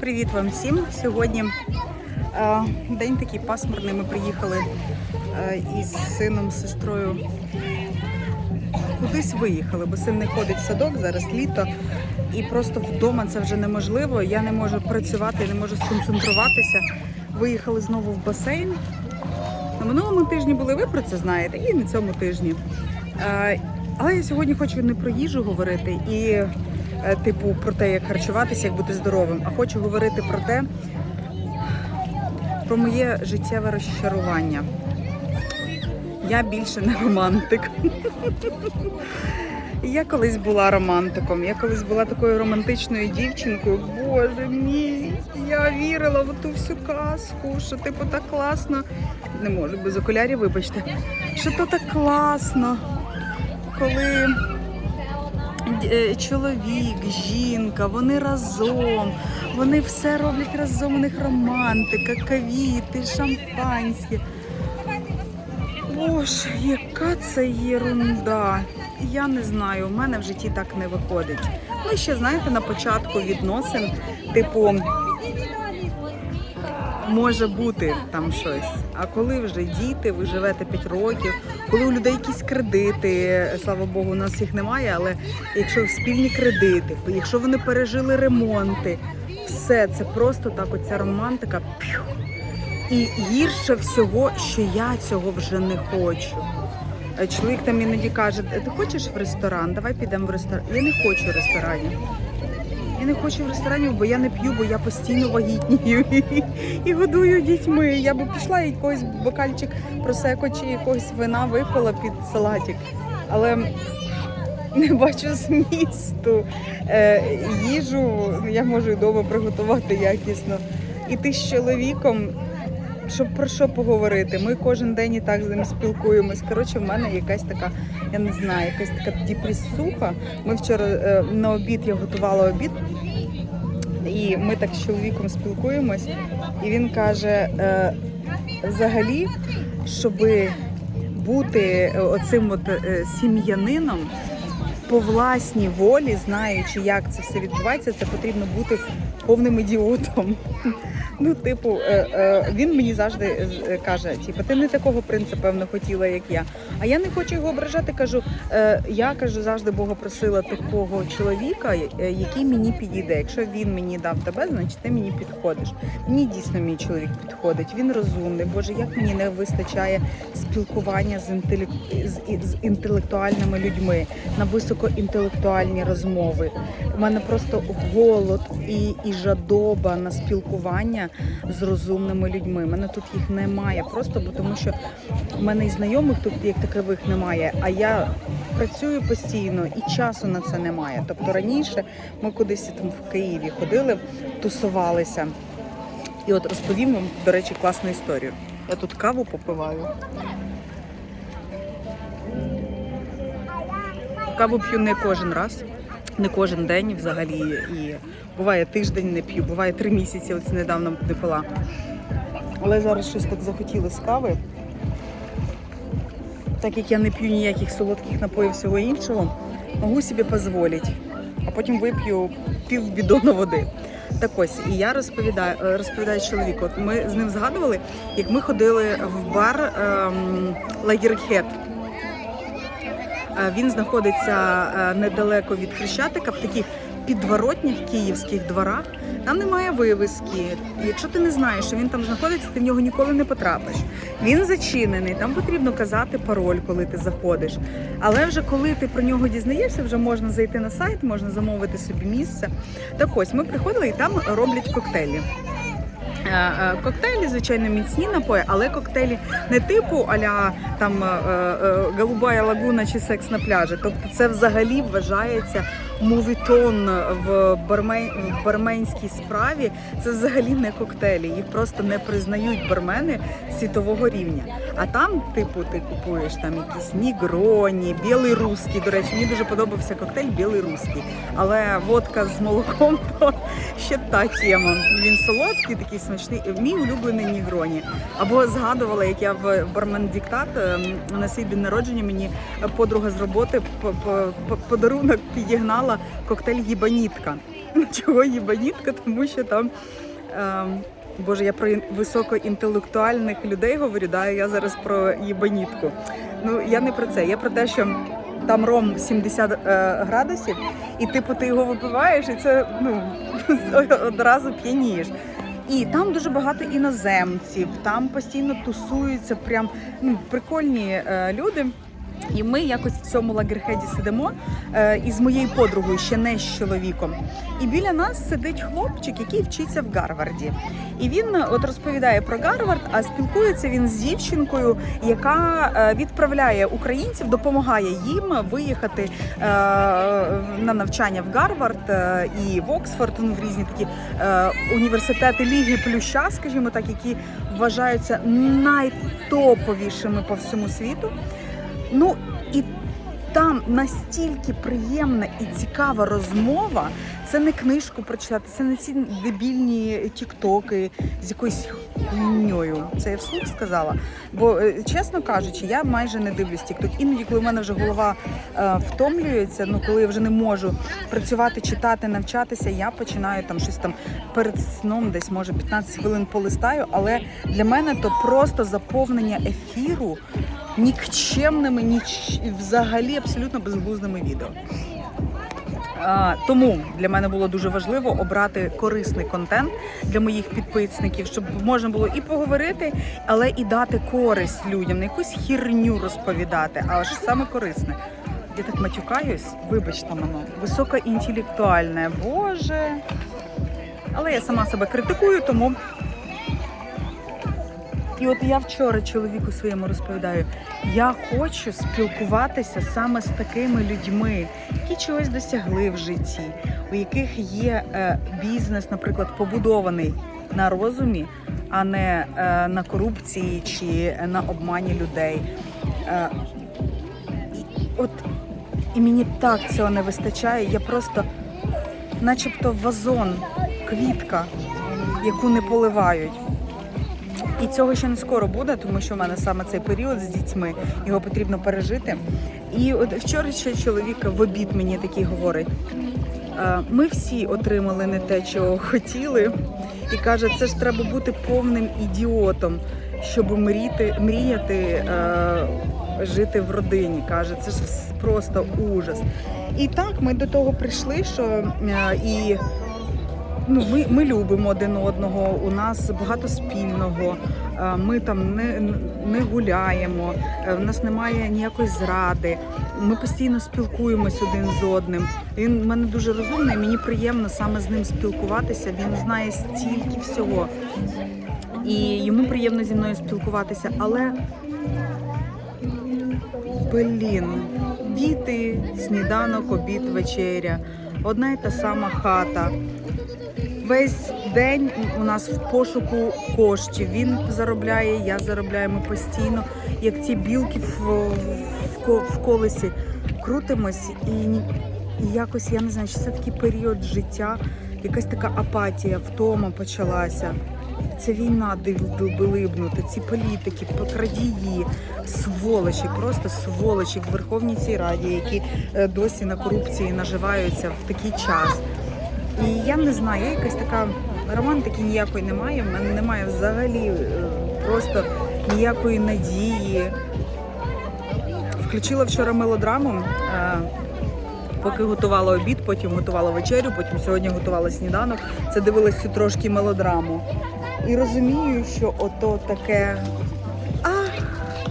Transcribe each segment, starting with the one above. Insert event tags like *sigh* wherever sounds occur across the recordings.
Привіт вам всім! Сьогодні е, день такий пасмурний. Ми приїхали е, із сином, з сестрою. Кудись виїхали, бо син не ходить в садок, зараз літо. І просто вдома це вже неможливо. Я не можу працювати, не можу сконцентруватися. Виїхали знову в басейн. На минулому тижні були, ви про це знаєте, і на цьому тижні. Е, Але я сьогодні хочу не про їжу говорити і, типу, про те, як харчуватися, як бути здоровим, а хочу говорити про те, про моє життєве розчарування. Я більше не романтик. Я колись була романтиком, я колись була такою романтичною дівчинкою. Боже мій, я вірила в ту всю казку, що типу так класно. Не можу без окулярів, вибачте. Що то так класно, коли е, чоловік, жінка, вони разом, вони все роблять разом, у них романтика, квіти, шампанське. Боже, яка це єрунда. Я не знаю, у мене в житті так не виходить. Ми ще, знаєте, на початку відносин, типу, може бути там щось. А коли вже діти, ви живете 5 років, коли у людей якісь кредити, слава Богу, у нас їх немає, але якщо спільні кредити, якщо вони пережили ремонти, все це просто так, оця романтика. П'ю. І гірше всього, що я цього вже не хочу. Е, Чоловік там іноді каже: ти хочеш в ресторан? Давай підемо в ресторан. Я не хочу в ресторані. Не хочу в ресторані, бо я не п'ю, бо я постійно вагітнію і, годую дітьми. Я би пішла і якийсь бокальчик просеко чи якогось вина випила під салатик. Але не бачу змісту. Е, їжу я можу і вдома приготувати якісно. І ти з чоловіком щоб про що поговорити. Ми кожен день і так з ним спілкуємось. Коротше, в мене якась така, я не знаю, якась така депресуха. Ми вчора е, на обід я готувала обід, і ми так з чоловіком спілкуємось, і він каже: е, взагалі, щоби бути оцим от е, сім'янином. По власній волі, знаючи, як це все відбувається, це потрібно бути повним ідіотом. Ну, типу, е, е, він мені завжди е, каже: типу, ти не такого принципу, певно, хотіла, як я. А я не хочу його ображати. Кажу, я кажу, завжди Бога просила такого чоловіка, який мені підійде. Якщо він мені дав тебе, значить ти мені підходиш. Мені дійсно мій чоловік підходить. Він розумний. Боже, як мені не вистачає спілкування з інтелек... з інтелектуальними людьми на високоінтелектуальні розмови. У мене просто голод і, і жадоба на спілкування з розумними людьми. У мене тут їх немає, просто бо тому що в мене і знайомих тут як такових немає. А я працюю постійно і часу на це немає. Тобто раніше ми кудись там в Києві ходили, тусувалися. І от розповім вам, до речі, класну історію. Я тут каву попиваю. Каву п'ю не кожен раз, не кожен день взагалі. І буває тиждень не п'ю, буває три місяці, ось недавно не пила. Але зараз щось так захотілося кави. Так як я не п'ю ніяких солодких напоїв всього іншого, можу собі дозволити. А потім вип'ю пів бідона води. Так ось, і я розповідаю, е, розповідаю чоловіку. Ми з ним згадували, як ми ходили в бар ем, Лагерхет. Е, Він знаходиться е, недалеко від Хрещатика, в таких підворотнях київських дворах. Там немає вивіски. Якщо ти не знаєш, що він там знаходиться, ти в нього ніколи не потрапиш. Він зачинений, там потрібно казати пароль, коли ти заходиш. Але вже коли ти про нього дізнаєшся, вже можна зайти на сайт, можна замовити собі місце. Так ось ми приходили і там роблять коктейлі. Е, е, Коктейлі, звичайно, міцні напої, але коктейлі не типу аля там е, голубая лагуна чи секс на пляжі. Тобто це взагалі вважається мувітон в, барме, в барменській справі. Це взагалі не коктейлі. Їх просто не признають бармени світового рівня. А там, типу, ти купуєш там якісь нігроні, білий русський. До речі, мені дуже подобався коктейль білий русський. Але водка з молоком *laughs* то ще та тема. Він солодкий, такий смачний. Мій улюблений нігроні. Або згадувала, як я в бармен Діктат ем, на свій день народження мені подруга з роботи по- по- по- подарунок підігнала коктейль Гібанітка. *laughs* Чого їбанітка? Тому що там. ем, Боже, я про високоінтелектуальних людей говорю, да, я зараз про їбанітку. Ну, я не про це. Я про те, що там ром 70 е, градусів, і типу ти його випиваєш, і це ну, *laughs* одразу п'янієш. І там дуже багато іноземців, там постійно тусуються прям ну, прикольні е, люди. І ми якось в цьому лагерхеді сидимо е, із моєю подругою, ще не з чоловіком. І біля нас сидить хлопчик, який вчиться в Гарварді. І він е, от розповідає про Гарвард, а спілкується він з дівчинкою, яка е, відправляє українців, допомагає їм виїхати на навчання в Гарвард і в Оксфорд, ну, в різні такі університети Ліги Плюща, скажімо так, які вважаються найтоповішими по всьому світу. Ну і там настільки приємна і цікава розмова. Це не книжку прочитати, це не ці дебільні тіктоки з якоюсь хуйньою. Це я вслух сказала. Бо, е, чесно кажучи, я майже не дивлюсь тікток. Іноді, коли в мене вже голова е, втомлюється, ну коли я вже не можу працювати, читати, навчатися, я починаю там щось там перед сном, десь може 15 хвилин полистаю. Але для мене то просто заповнення ефіру нікчемними, ніч взагалі абсолютно безглуздими відео. Тому для мене було дуже важливо обрати корисний контент для моїх підписників, щоб можна було і поговорити, але і дати користь людям, не якусь хірню розповідати, а ж саме корисне. Я так матюкаюсь, вибачте мене, високоінтелектуальне, боже. Але я сама себе критикую, тому і от я вчора чоловіку своєму розповідаю: я хочу спілкуватися саме з такими людьми, які чогось досягли в житті, у яких є е, бізнес, наприклад, побудований на розумі, а не е, на корупції чи на обмані людей. Е, от і мені так цього не вистачає. Я просто, начебто, вазон, квітка, яку не поливають. І цього ще не скоро буде, тому що в мене саме цей період з дітьми, його потрібно пережити. І от вчора ще чоловік в обід мені такий говорить: «Е, ми всі отримали не те, чого хотіли, і каже, це ж треба бути повним ідіотом, щоб мріяти, мріяти е, жити в родині. Каже, це ж просто ужас. І так ми до того прийшли, що е, і ну, ми, ми любимо один одного, у нас багато спільного. е, Ми там не, не гуляємо, е, в нас немає ніякої зради. Ми постійно спілкуємось один з одним. Він в мене дуже розумний, мені приємно саме з ним спілкуватися. Він знає стільки всього. І йому приємно зі мною спілкуватися, але блін, діти, сніданок, обід, вечеря, одна й та сама хата. Весь день у нас в пошуку коштів. Він заробляє, я заробляю. Ми постійно, як ці білки в, колесі, крутимось і, якось я не знаю, чи це такий період життя, якась така апатія, втома почалася. Це війна довбилибнута, ці політики, крадії, сволочі, просто сволочі в Верховній цій Раді, які е, досі на корупції наживаються в такий час. І я не знаю, я якась така романтики ніякої немає. В мене немає взагалі е, просто ніякої надії. Включила вчора мелодраму, е, поки готувала обід, потім готувала вечерю, потім сьогодні готувала сніданок. Це дивилась цю трошки мелодраму. І розумію, що ото таке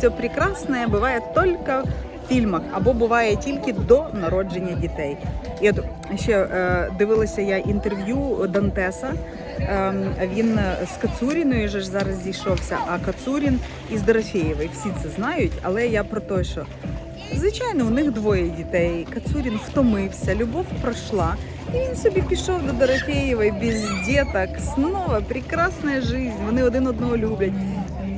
все прекрасне буває тільки в фільмах або буває тільки до народження дітей. І от ще е, дивилася я інтерв'ю Дантеса. Е, він з Кацуріною ж зараз зійшовся, а Кацурін із Дорофєєвої. Всі це знають, але я про те, що звичайно у них двоє дітей. Кацурін втомився, любов пройшла. І він собі пішов до Дорофєєвої без діток. Снова прекрасна життя. Вони один одного люблять.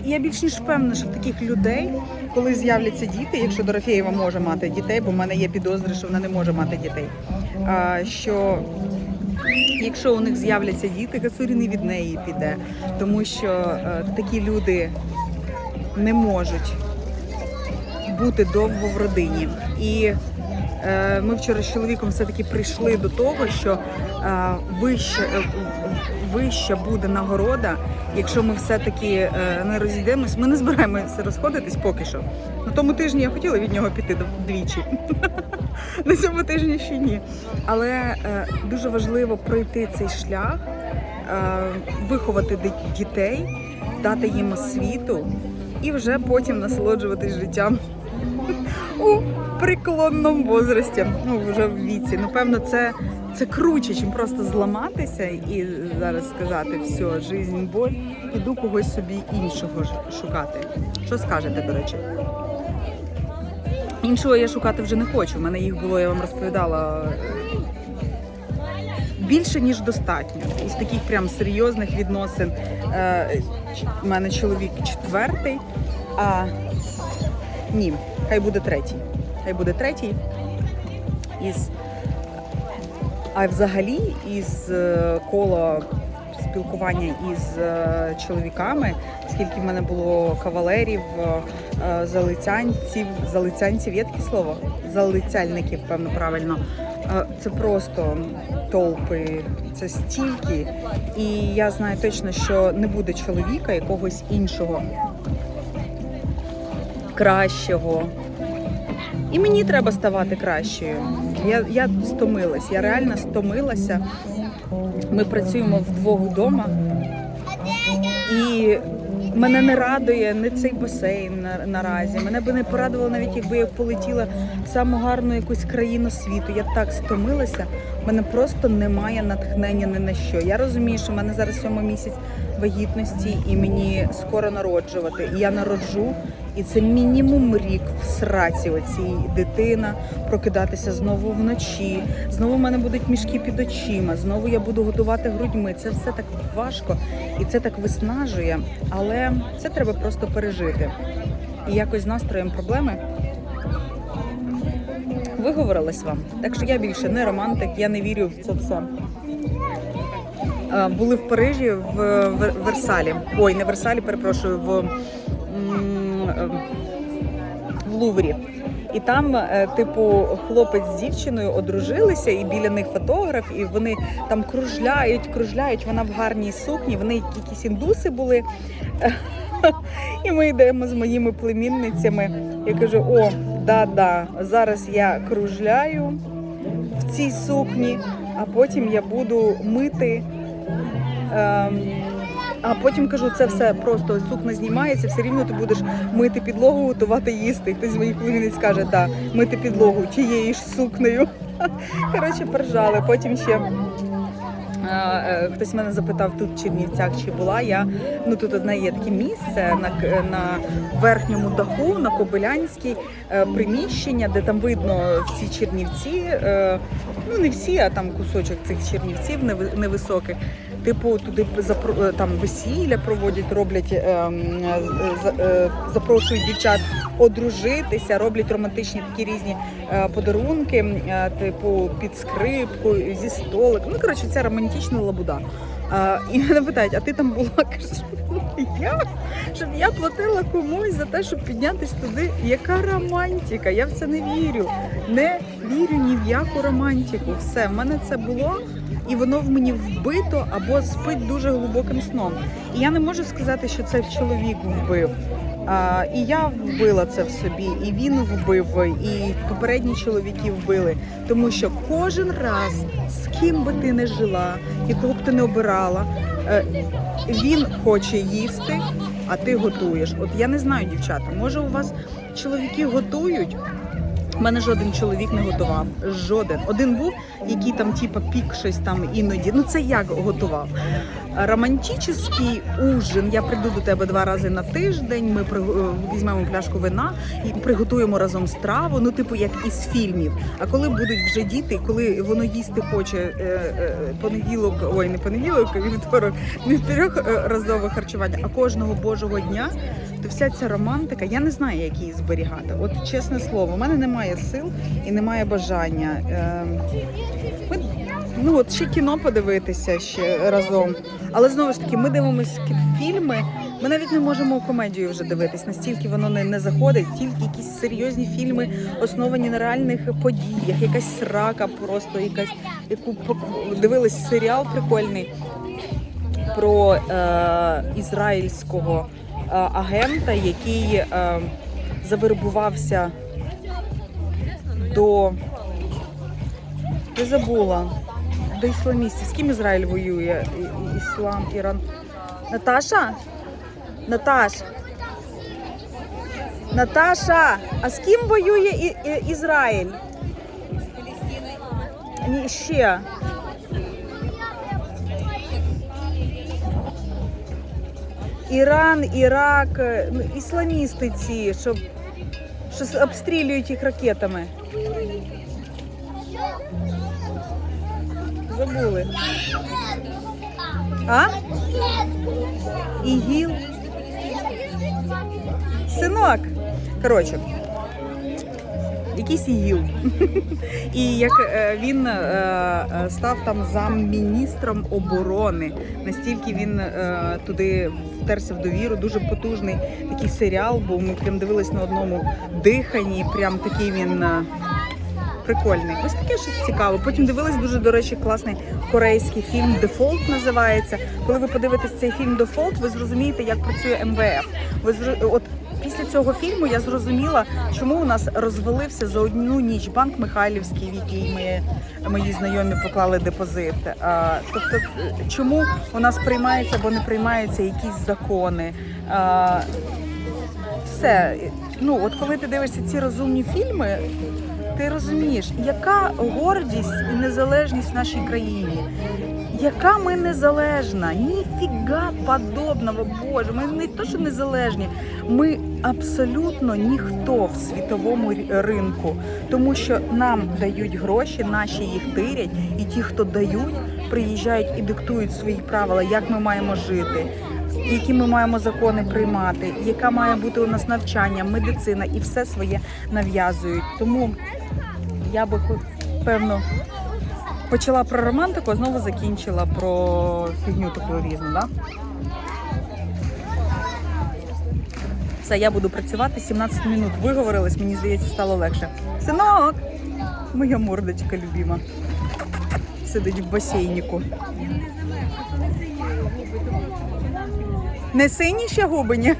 Я більш ніж впевнена, що таких людей, коли з'являться діти, якщо Дорофєєва може мати дітей, бо в мене є підозри, що вона не може мати дітей. Що якщо у них з'являться діти, Кацурін і від неї піде, тому що е, такі люди не можуть бути довго в родині. І Ми вчора з чоловіком все-таки прийшли до того, що е, вище, е, вища буде нагорода, якщо ми все-таки е, не розійдемось. Ми не збираємося розходитись поки що. На тому тижні я хотіла від нього піти двічі. *laughs* На цьому тижні ще ні. Але е, дуже важливо пройти цей шлях, е, виховати дітей, дати їм освіту і вже потім насолоджуватись життям *laughs* преклонному возрасті. Ну, вже в віці. Напевно, це, це круче, чим просто зламатися і зараз сказати, все, жизнь боль, іду когось собі іншого шукати. Що скажете, до речі? Іншого я шукати вже не хочу. У мене їх було, я вам розповідала. е, Більше ніж достатньо. Із таких прям серйозних відносин. Е, У мене чоловік четвертий, а ні, хай буде третій. Хай буде третій. Із, а взагалі із е, кола спілкування із е, чоловіками, скільки в мене було кавалерів, е, залицянців, залицянців, є таке слово? Залицяльників, певно, правильно. Це просто толпи, це стільки. І я знаю точно, що не буде чоловіка якогось іншого, кращого. І мені треба ставати кращою. Я, я стомилась, я реально стомилася. Ми працюємо вдвох вдома. І мене не радує не цей басейн на, наразі. Мене би не порадувало навіть, якби я полетіла в саму гарну якусь країну світу. Я так стомилася. в мене просто немає натхнення ні на що. Я розумію, що в мене зараз сьомий місяць вагітності, і мені скоро народжувати. І я народжу, і це мінімум рік в сраці оцій дитина, прокидатися знову вночі. Знову в мене будуть мішки під очима. Знову я буду готувати грудьми. Це все так важко і це так виснажує, але це треба просто пережити. І якось з настроєм проблеми виговорилась вам. Так що я більше не романтик, я не вірю в це все. Е, Були в Парижі в Версалі. Ой, не Версалі, перепрошую, в, в Луврі. І там, е, типу, хлопець з дівчиною одружилися, і біля них фотограф, і вони там кружляють, кружляють. Вона в гарній сукні, вони якісь індуси були. І ми йдемо з моїми племінницями. Я кажу: о, да-да, зараз я кружляю в цій сукні, а потім я буду мити. Ем, а потім кажу, це все просто сукна знімається, все рівно ти будеш мити підлогу, готувати їсти. Хтось з моїх племінниць каже, да, мити підлогу тією ж сукнею. *laughs* Коротше, поржали. Потім ще е, хтось мене запитав тут в Чернівцях, чи була я. Ну тут одне є таке місце на, на верхньому даху, на Кобилянській е, приміщення, де там видно всі Чернівці. е, Ну не всі, а там кусочок цих чернівців неви- невисоких. Типу, туди е, там весілля проводять, роблять ем, е, е, запрошують дівчат одружитися, роблять романтичні такі різні е, подарунки, типу під скрипку, зі столик. Ну коротше, це романтична лабуда. І мене питають, а ти там була? *laughs* Кажу, я? Щоб я платила комусь за те, щоб піднятися туди. Яка романтика? Я в це не вірю. Не вірю ні в яку романтику. Все, в мене це було. І воно в мені вбито або спить дуже глибоким сном. І я не можу сказати, що це чоловік вбив. А, і я вбила це в собі, і він вбив, і попередні чоловіки вбили. Тому що кожен раз, з ким би ти не жила, і кого б ти не обирала, він хоче їсти, а ти готуєш. От я не знаю, дівчата, може у вас чоловіки готують? Мене жоден чоловік не готував. Жоден. Один був, який там, типа, пік щось там іноді. Ну це як готував. Романтичний ужин. Я прийду до тебе два рази на тиждень. Ми е, візьмемо пляшку вина і приготуємо разом страву. Ну, типу, як із фільмів. А коли будуть вже діти, коли воно їсти хоче е, е, понеділок, ой, не понеділок, вівторок, не трьохразове харчування, а кожного божого дня то вся ця романтика, я не знаю, як її зберігати. От чесне слово, у мене немає сил і немає бажання. Е, Ми, ну от ще кіно подивитися ще разом. Але знову ж таки, ми дивимося фільми. Ми навіть не можемо комедію вже дивитись, настільки воно не, не заходить, тільки якісь серйозні фільми, основані на реальних подіях, якась срака, просто якась яку дивились серіал прикольний про е, ізраїльського агента, який е, завербувався до. Я забула. До ісламістів. З ким Ізраїль воює? Іслам, Іран. Наташа? Наташ. Наташа, а з ким воює Ізраїль? Ні, ще. Іран, Ірак, е, ну, ісламісти ці, що, що обстрілюють їх ракетами. Забули. А? Ігіл. Синок. Коротше. Якийсь ігіл. *laughs* І як е, він е, е, став там замміністром оборони, настільки він туди втерся в довіру, дуже потужний такий серіал, бо ми прям дивились на одному диханні. Прям такий він прикольний. Ось таке щось цікаве. Потім дивились дуже, до речі, класний корейський фільм Дефолт називається. Коли ви подивитесь цей фільм Дефолт, ви зрозумієте, як працює МВФ. Ви зро- от цього фільму я зрозуміла, чому у нас розвалився за одну ніч банк Михайлівський, в який ми мої знайомі поклали депозит. Тобто, чому у нас приймаються або не приймаються якісь закони? А, все. Ну, от коли ти дивишся ці розумні фільми, ти розумієш, яка гордість і незалежність в нашій країні. Яка ми незалежна? Ніфіга подобного, Боже. Ми не то, що незалежні. Ми абсолютно ніхто в світовому ринку, тому що нам дають гроші, наші їх тирять, і ті, хто дають, приїжджають і диктують свої правила, як ми маємо жити, які ми маємо закони приймати, яка має бути у нас навчання, медицина і все своє нав'язують. Тому я би певно почала про романтику, а знову закінчила про фігню таку різну, да? Все, я буду працювати 17 минут. Виговорились, мені здається, стало легше. Синок! Моя мордочка любима. Сидить в басейніку. Не сині ще губи, ні?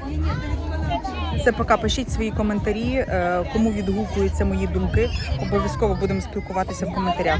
Все, поки пишіть свої коментарі, е, кому відгукуються мої думки. Обов'язково будемо спілкуватися в коментарях.